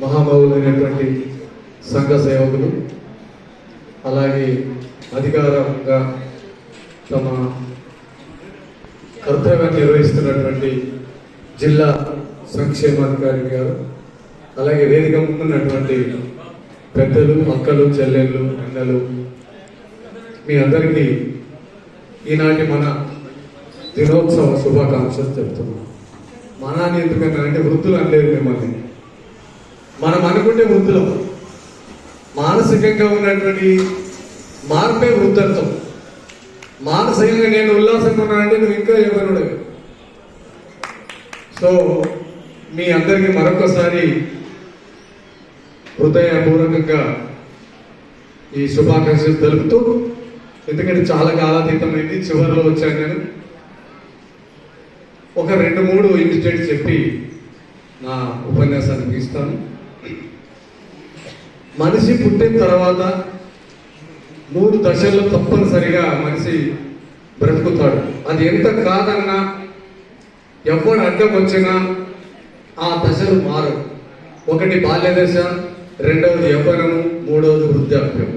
మహామౌలైనటువంటి సంఘ సేవకులు అలాగే అధికారంగా తమ కర్తవ్యాన్ని నిర్వహిస్తున్నటువంటి జిల్లా సంక్షేమాధికారి గారు అలాగే వేదిక ముందున్నటువంటి పెద్దలు అక్కలు చెల్లెళ్ళు అన్నలు మీ అందరికీ ఈనాటి మన దినోత్సవ శుభాకాంక్షలు చెప్తున్నాం. మనాన్ని ఎందుకన్నా అంటే వృద్ధులు అనలేదు మిమ్మల్ని. మనం అనుకుంటే వృద్ధులం. మానసికంగా ఉన్నటువంటి మార్పే వృద్ధత్వం. మానసికంగా నేను ఉల్లాసంగా ఉన్నానంటే నువ్వు ఇంకా ఎవరుడు సో మీ అందరికీ మరొకసారి హృదయపూర్వకంగా ఈ శుభాకాంక్షలు తెలుపుతూ ఎందుకంటే చాలా కాలాతీతమైంది చివరిలో వచ్చాను నేను. ఒక రెండు మూడు ఇన్సిడెంట్స్ చెప్పి నా ఉపన్యాసాన్ని ముగిస్తాను మనిషి పుట్టిన తర్వాత మూడు దశల్లో తప్పనిసరిగా మనిషి బ్రతుకుతాడు. అది ఎంత కాదన్నా ఎవరు అడ్డం వచ్చినా ఆ దశలు మారు ఒకటి బాల్య దశ రెండవది యవ్వనము మూడవది వృద్ధాప్యం.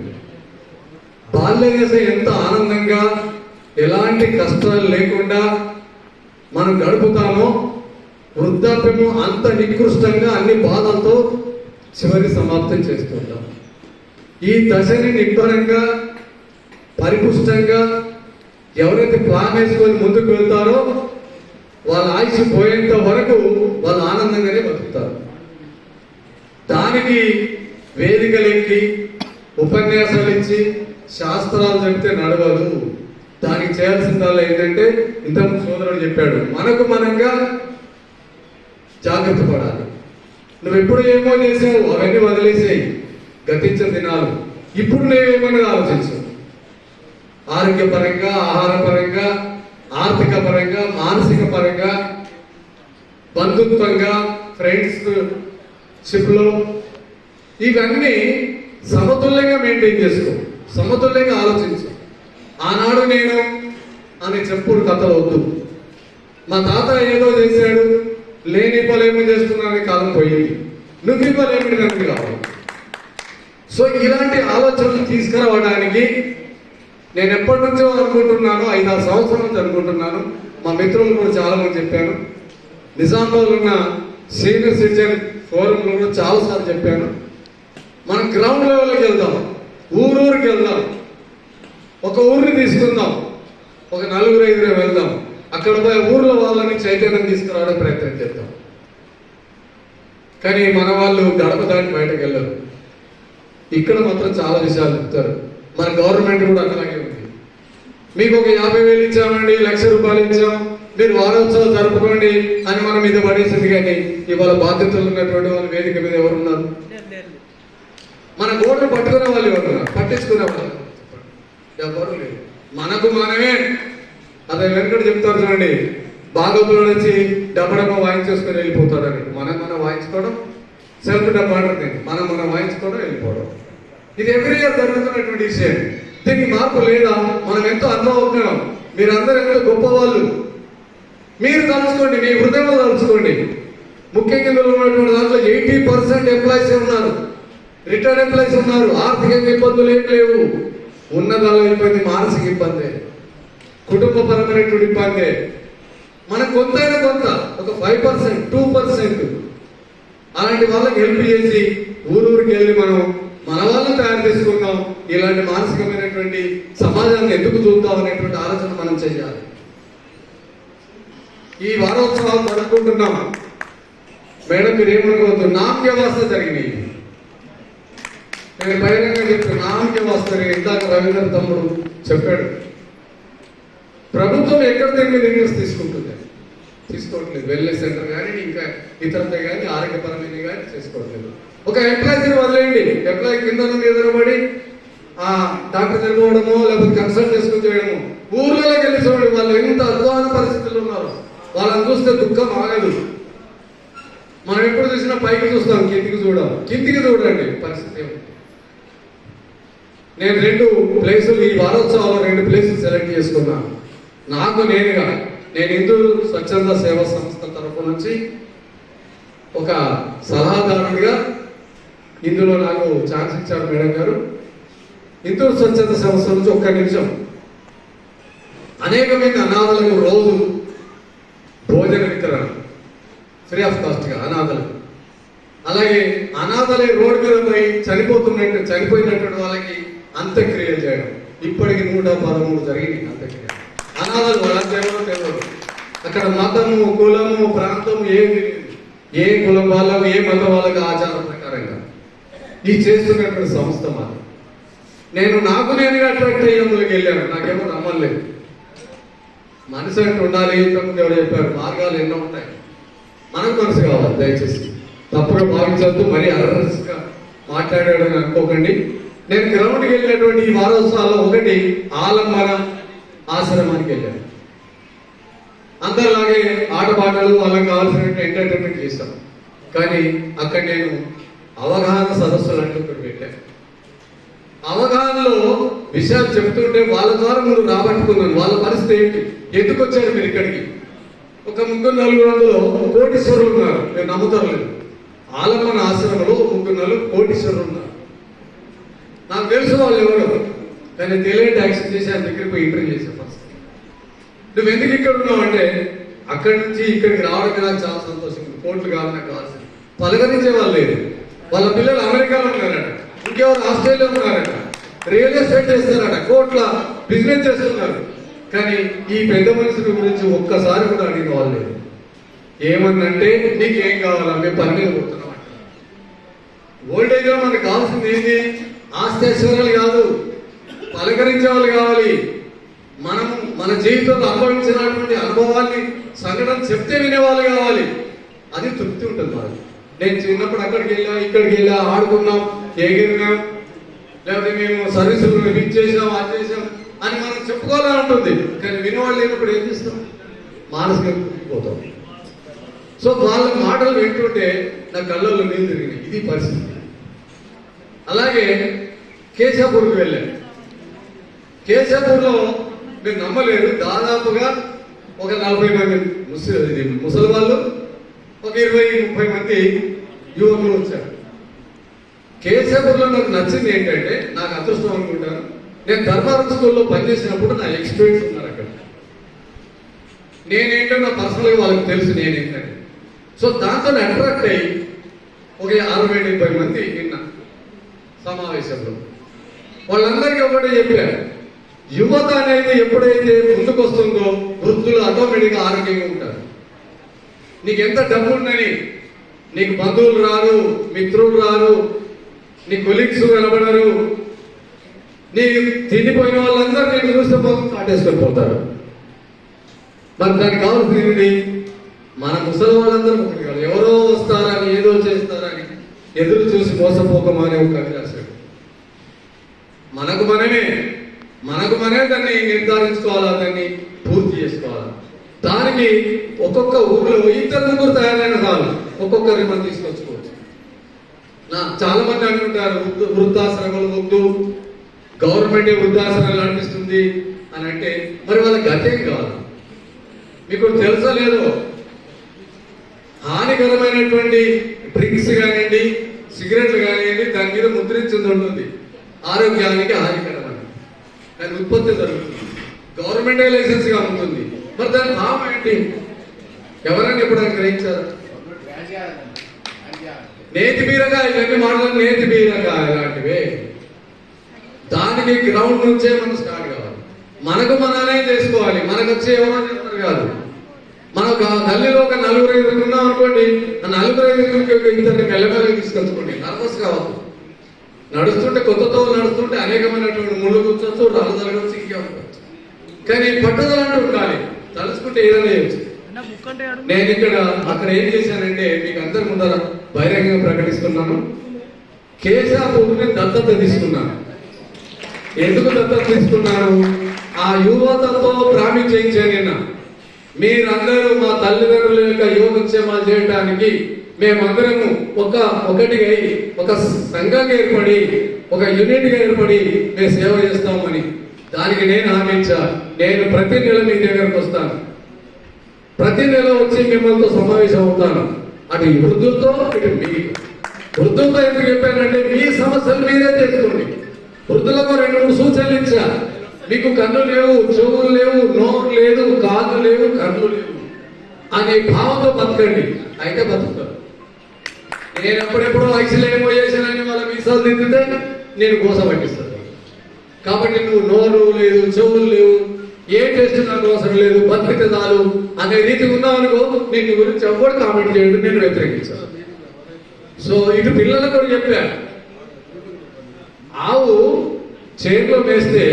బాల్య దశ ఎంత ఆనందంగా ఎలాంటి కష్టాలు లేకుండా మనం గడుపుతామో వృద్ధాప్యము అంత నికృష్టంగా అన్ని బాధలతో చివరి సమాప్తం చేస్తుంటాం ఈ దశని నిబ్బరంగా పరిపుష్టంగా ఎవరైతే ప్లాన్ వేసుకొని ముందుకు వెళ్తారో వాళ్ళ ఆయుష్ పోయేంత వరకు వాళ్ళు ఆనందంగానే బతుకుతారు. దానికి వేదికలెక్కి ఉపన్యాసాలు ఇచ్చి శాస్త్రాలు చెప్తే నడవదు. దానికి చేయాల్సిందల్లా ఏంటంటే ఇంతకు సోదరుడు చెప్పాడు మనకు మనంగా జాగ్రత్త పడాలి. నువ్వు ఎప్పుడు ఏమో చేసావు అవన్నీ వదిలేసేయి. గతించిన దినాలు. ఇప్పుడు నువ్వేమన్నది ఆలోచించు? ఆరోగ్యపరంగా ఆహారపరంగా ఆర్థిక పరంగా మానసిక పరంగా బంధుత్వంగా ఫ్రెండ్స్ షిప్లో. ఇవన్నీ సమతుల్యంగా మెయింటైన్ చేసుకో. సమతుల్యంగా ఆలోచించు. ఆనాడు నేను అని చెప్పుడు కథలు వద్దు మా తాత ఏదో చేశాడు లేని పలేమి చేస్తున్నానని కాలం పోయింది. నువ్వు పలేమిటి కనుక కావాలి సో ఇలాంటి ఆలోచనలు తీసుకురావడానికి నేను ఎప్పటి నుంచో అనుకుంటున్నాను ఐదారు సంవత్సరాల నుంచి అనుకుంటున్నాను. మా మిత్రులు కూడా చాలా మంది చెప్పాను నిజామాబాద్ ఉన్న సీనియర్ సిటిజన్ ఫోరంలో కూడా చాలాసార్లు చెప్పాను. మనం గ్రౌండ్ లెవెల్కి వెళ్దాం ఊరూరికి వెళ్దాం. ఒక ఊరిని తీసుకుందాం. ఒక నలుగురు ఐదుగురు వెళ్దాం. అక్కడ పోయి ఊర్లో వాళ్ళని చైతన్యం తీసుకురావడానికి ప్రయత్నం చేద్దాం. కానీ మన వాళ్ళు గడప దాటి బయటకు వెళ్ళరు. ఇక్కడ మాత్రం చాలా విషయాలు చెప్తారు. మన గవర్నమెంట్ కూడా అట్లాగే ఉంది. మీకు ఒక యాభై వేలు ఇచ్చామండి లక్ష రూపాయలు ఇచ్చాం. మీరు వారోత్సవాలు జరుపుకోండి అని మనం మీద పడేసింది కానీ ఇవాళ బాధ్యతలు ఉన్నటువంటి వాళ్ళు వేదిక మీద ఎవరు ఉన్నారు మన గోడలు పట్టుకునే వాళ్ళు ఎవరు ఉన్నారు? పట్టించుకునే వాళ్ళు ఎవరు లేరు మనకు మనమే. అదే వెంకట చెప్తారు చూడండి బాగోతుల నుంచి డబ్బ డబ్బా వాయించేసుకొని వెళ్ళిపోతాడని. మనం మనం వాయించుకోవడం సెల్ఫ్ డబ్బా అంటుంది మనం మనం వాయించుకోవడం వెళ్ళిపోవడం. ఇది ఎవ్రీ ఇయర్ జరుగుతున్నటువంటి విషయం. దీనికి మార్పు లేదా? మనం ఎంతో అనుభవం మీరందరూ ఎంతో గొప్పవాళ్ళు. మీరు తలుచుకోండి మీ హృదయంలో తలుచుకోండి. ముఖ్యంగా ఉన్నటువంటి దాంట్లో ఎయిటీ పర్సెంట్ ఎంప్లాయీస్ ఉన్నారు. రిటైర్డ్ ఎంప్లాయీస్ ఉన్నారు. ఆర్థికంగా ఇబ్బందులు ఏం లేవు. ఉన్నదాల ఇబ్బంది మానసిక ఇబ్బంది కుటుంబపరమైనటువంటి ఇబ్బంది. మనకు అయినా కొంత ఒక ఫైవ్ పర్సెంట్ టూ పర్సెంట్ అలాంటి వాళ్ళకి హెల్ప్ చేసి ఊరూరికి వెళ్ళి మనం మన వాళ్ళని తయారు చేసుకుందాం. ఇలాంటి మానసికమైనటువంటి సమాజాన్ని ఎందుకు చూద్దాం అనేటువంటి ఆలోచన మనం చేయాలి. ఈ వారోత్సవాలు జరుపుకుంటున్నాం. మేడం మీరు ఏమనుకోవద్దు. నామ వ్యవస్థ జరిగినాయి నేను బహిరంగ చెప్తాను నామ వస్తారు ఇందాక రవీంద్ర తమ్ముడు చెప్పాడు. ప్రభుత్వం ఎక్కడ దీని నిర్ణయం తీసుకుంటుంది? తీసుకోవట్లేదు. వెల్నెస్ సెంటర్ కానీ ఇంకా ఇతరత కానీ ఆరోగ్యపరమైన కానీ చేసుకోవట్లేదు. ఒక ఎంప్లాయీని వదిలేయండి. ఎంప్లాయీ కింద నుండి ఎదురబడి ఆ డాక్టర్ చనిపోవడమో లేకపోతే కన్సల్ట్ చేసుకుని చేయడము ఊర్లలోకి వెళ్ళి చూడండి వాళ్ళు ఎంత అధ్వాన పరిస్థితుల్లో ఉన్నారు. వాళ్ళని చూస్తే దుఃఖం ఆగదు. మనం ఎప్పుడు చూసినా పైకి చూస్తాం కిందికి చూడం కిందికి చూడండి పరిస్థితి ఏమిటి. నేను రెండు ప్లేసులు ఈ వారోత్సవాల్లో రెండు ప్లేసులు సెలెక్ట్ చేసుకున్నాను నాకు నేనుగా నేను హిందూ స్వచ్ఛంద సేవా సంస్థ తరఫు నుంచి ఒక సలహాదారుడిగా ఇందులో నాకు ఛాన్స్ ఇచ్చారు మేడం గారు. హిందూ స్వచ్ఛంద సంస్థ నుంచి ఒక్క నిమిషం. అనేకమైన అనాథలకు రోజు భోజన వితరణ ఫ్రీ ఆఫ్ కాస్ట్గా అనాథలకు. అలాగే అనాథలే రోడ్డు మీద పోయి చనిపోతున్నట్టు చనిపోయినటువంటి వాళ్ళకి అంత్యక్రియలు చేయడం. ఇప్పటికి నూట పదమూడు జరిగింది అంత్యక్రియ అనాథలు వాళ్ళకేమో తెలియదు అక్కడ మతము కులము ప్రాంతము ఏమి ఏ కులం వాళ్ళకు ఏ మతం వాళ్ళకు ఆచారం ప్రకారంగా ఈ చేస్తున్నటువంటి సంస్థ మాది. నేను నాకు నేనుగా అట్రాక్ట్ అయ్యేందుకు వెళ్ళాను. నాకేమో నమ్మలేదు మనసు అంటే ఉండాలి ఇంతకుముందు ఎవరు చెప్పారు? మార్గాలు ఎన్నో ఉంటాయి. మనకు మనసు కావాలి దయచేసి. తప్పుగా భావించవద్దు మరీ అర్రస్గా మాట్లాడాడని అనుకోకండి. నేను గ్రౌండ్కి వెళ్ళినటువంటి ఈ వారోత్సవాల్లో ఒకటి ఆలంబర ఆశ్రమానికి వెళ్ళాను. అందరిలాగే ఆటపాటలు వాళ్ళకి కావాల్సినటువంటి ఎంటర్టైన్మెంట్ చేశాం. కానీ అక్కడ నేను అవగాహన సదస్సులు అంటూ పెట్టాను. అవగాహనలో విషయాలు చెప్తుంటే వాళ్ళ ద్వారా నువ్వు రాబట్టుకున్నాను. వాళ్ళ పరిస్థితి ఏంటి? ఎందుకు వచ్చారు మీరు ఇక్కడికి? ఒక ముగ్గురు నలుగురు అందులో కోటీశ్వరులు ఉన్నారు. మీరు నమ్ముతారు లేదు. ఆలంబన ఆశ్రమంలో ముగ్గురు నలుగురు కోటీశ్వరులు ఉన్నారు. నాకు తెలుసు వాళ్ళు ఎవరు కానీ తెలియని యాక్షన్ చేసి ఆయన దగ్గరికి పోయి ఇంటర్వ్యూ చేశాను ఫస్ట్. నువ్వు ఎందుకు ఇక్కడ ఉన్నావు అంటే అక్కడి నుంచి ఇక్కడికి రావడానికి నాకు చాలా సంతోషం. కోట్లు కావాలి నాకు కావాల్సింది పలకరించే వాళ్ళు లేదు వాళ్ళ పిల్లలు అమెరికాలో ఉన్నారట. ఇంకెవరు ఆస్ట్రేలియా ఉన్నారట. రియల్ ఎస్టేట్ చేస్తారట కోట్ల బిజినెస్ చేస్తున్నారు. కానీ ఈ పెద్ద మనుషుల గురించి ఒక్కసారి కూడా అడిగిన వాళ్ళు లేదు ఏమన్నంటే నీకు ఏం కావాలా మేము పని మీద పోతున్నాం ఓల్డ్లో మనకు కావాల్సింది ఏంటి? ఆస్తి కాదు పలకరించే వాళ్ళు కావాలి. మనం మన జీవితంలో అనుభవించినటువంటి అనుభవాన్ని సంఘటన చెప్తే వినేవాళ్ళు కావాలి. అది తృప్తి ఉంటుంది మనకి నేను చిన్నప్పుడు అక్కడికి వెళ్ళా ఇక్కడికి వెళ్ళా ఆడుకున్నాం ఎగిరినాం లేకపోతే మేము సర్వీసులు ఇది చేసాం అది చేసాం అని మనం చెప్పుకోవాలని ఉంటుంది. కానీ వినేవాళ్ళు లేనప్పుడు ఏం చేస్తాం? మానసిక పోతాం. సో వాళ్ళ మాటలు వింటుంటే నా కళ్ళల్లో నీళ్ళు తిరిగినాయి. ఇది పరిస్థితి. అలాగే కేశాపూర్కి వెళ్ళాను కేశాపూర్లో మీరు నమ్మలేరు. దాదాపుగా ఒక నలభై మంది ముసలి ముసలి వాళ్ళు ఒక ఇరవై ముప్పై మంది యువకులు వచ్చారు. కేశాపూర్లో నాకు నచ్చింది ఏంటంటే నాకు అదృష్టం అనుకుంటాను. నేను ధర్మారం స్కూల్లో పనిచేసినప్పుడు నా ఎక్స్పీరియన్స్ ఉన్నారు అక్కడ. నేనేంటో నా పర్సనల్గా వాళ్ళకి తెలుసు నేనేంటంటే సో దాంతో అట్రాక్ట్ అయ్యి ఒక అరవై డెబ్బై మంది నిన్న సమావేశంలో వాళ్ళందరికీ ఒకటే చెప్పారు యువత అనేది ఎప్పుడైతే ముందుకు వస్తుందో వృద్ధులు ఆటోమేటిక్గా ఆరోగ్యంగా ఉంటారు. నీకు ఎంత డబ్బు ఉందని నీకు బంధువులు రారు మిత్రులు రారు నీ కొలీగ్స్ కనబడరు నీ తిండిపోయిన వాళ్ళందరూ నేను చూస్తే మొత్తం కాటేసుకొని పోతారు. మరి దానికి కావాల్సింది ఏంటి? మన ముసలి వాళ్ళందరూ ఒకటి ఎవరో వస్తారని ఏదో చేస్తారని ఎదురు చూసి మోసపోకమా అనే ఒక మనకు మనమే. మనకు మనమే దాన్ని నిర్ధారించుకోవాలా దాన్ని పూర్తి చేసుకోవాలా? దానికి ఒక్కొక్క ఊర్లో ఇద్దరు ముగ్గురు తయారైన చాలు ఒక్కొక్కరి మనం తీసుకొచ్చుకోవచ్చు. చాలా మంది అంటుంటారు వృద్ధాశ్రమాలు వద్దు గవర్నమెంట్ వృద్ధాశ్రమాలు అనిపిస్తుంది అని అంటే మరి వాళ్ళ గతేం కావాలి మీకు తెలుసా లేదో? హానికరమైనటువంటి డ్రింక్స్ కానివ్వండి సిగరెట్లు కానివ్వండి దాని మీద ముద్రించింది ఉంటుంది. ఆరోగ్యానికి హానికరమని దాని ఉత్పత్తి జరుగుతుంది. గవర్నమెంటే లైసెన్స్గా ఉంటుంది. మరి దాని భావం ఏంటి? ఎవరైనా ఎప్పుడైనా గ్రహించారు? నేతి బీరకాయ ఇవన్నీ మాటలు నేతి బీరకాయ లాంటివే దానికి గ్రౌండ్ నుంచే మనం స్టార్ట్ కావాలి. మనకు మననే చేసుకోవాలి. మనకు వచ్చే ఎవరో చెప్తారు కాదు. మనం గ- గల్లీలో ఒక నలుగురు ఐదుగురు ఉన్నాం అనుకోండి ఆ నలుగురు ఐదుగురికి ఒక ఇద్దరిని మెల్లమెల్లగా తీసుకొచ్చుకోండి. నర్వస్ కావాలి నడుస్తుంటే కొత్తతో నడుస్తుంటే అనేకమైనటువంటి ముళ్ళు కూర్చోవచ్చు రాళ్ళు జరగవచ్చు ఇంకే ఉండవచ్చు కానీ పట్టుదల అంటూ ఉండాలి. తలుచుకుంటే ఏదైనా చేయొచ్చు. నేను ఇక్కడ అక్కడ ఏం చేశానంటే మీకు అందరి ముందర బహిరంగంగా ప్రకటిస్తున్నాను. కేశాపూర్ని దత్తత తీసుకున్నాను. ఎందుకు దత్తత తీసుకున్నాను? ఆ యువతతో ప్రామి చేయించాను నిన్న. మీరందరూ మా తల్లిదండ్రుల యొక్క యోగక్షేమాలు చేయడానికి మేమందరము ఒక ఒకటిగా అయి, ఒక సంఘంగా ఏర్పడి ఒక యూనిట్గా ఏర్పడి మేము సేవ చేస్తామని. దానికి నేను హామీ నేను ప్రతి నెల మీ దగ్గరకు వస్తాను. ప్రతి నెల వచ్చి మిమ్మల్తో సమావేశం అవుతాను. అటు వృద్ధులతో ఇటు మీకు వృద్ధులతో ఎందుకు చెప్పానంటే మీ సమస్యలు మీరే తెలుసుకోండి. వృద్ధులకు రెండు మూడు సూచనలు ఇచ్చా. మీకు కన్ను లేవు చెవులు లేవు నోరు లేదు కాళ్ళు లేవు కన్ను లేవు. అనే భావంతో బతకండి. అయితే బతుకుతారు. నేను ఎప్పుడెప్పుడు ఐసీలో ఏమో చేశానని వాళ్ళ మీసాలు తింటుంటే నేను గోస పట్టిస్తాను. కాబట్టి నువ్వు నోరు లేదు చెవులు లేవు ఏ టెస్ట్ నాకు అవసరం లేదు బతికితే చాలు అనే రీతి ఉన్నావనుకో నీ గురించి ఎవరు కామెంట్ చేయడం నేను వ్యతిరేకించాను. సో ఇటు పిల్లలకు కూడా చెప్పా. ఆవు చేతిలో మేస్తే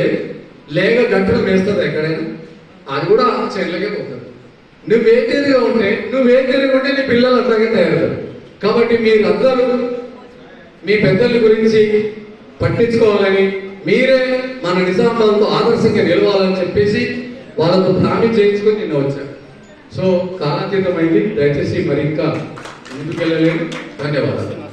లేక గంటలు మేస్తుంది ఎక్కడైనా? అది కూడా ఆ చేతిలోకే పోతుంది. నువ్వు వేతేరిగా ఉంటే నువ్వు వేతేరిగా ఉంటే నీ పిల్లలు అట్లాగే తయారవుతారు. కాబట్టి మీరు మీ పెద్దల గురించి పట్టించుకోవాలని మీరే మన నిజామాబాద్లో ఆదర్శంగా నిలవాలని చెప్పేసి వాళ్ళతో ప్రామిస్ చేయించుకొని నిన్న వచ్చాను సో కాలాతీతమైంది. దయచేసి మరి ఇంకా ముందుకెళ్ళలేను ధన్యవాదాలు.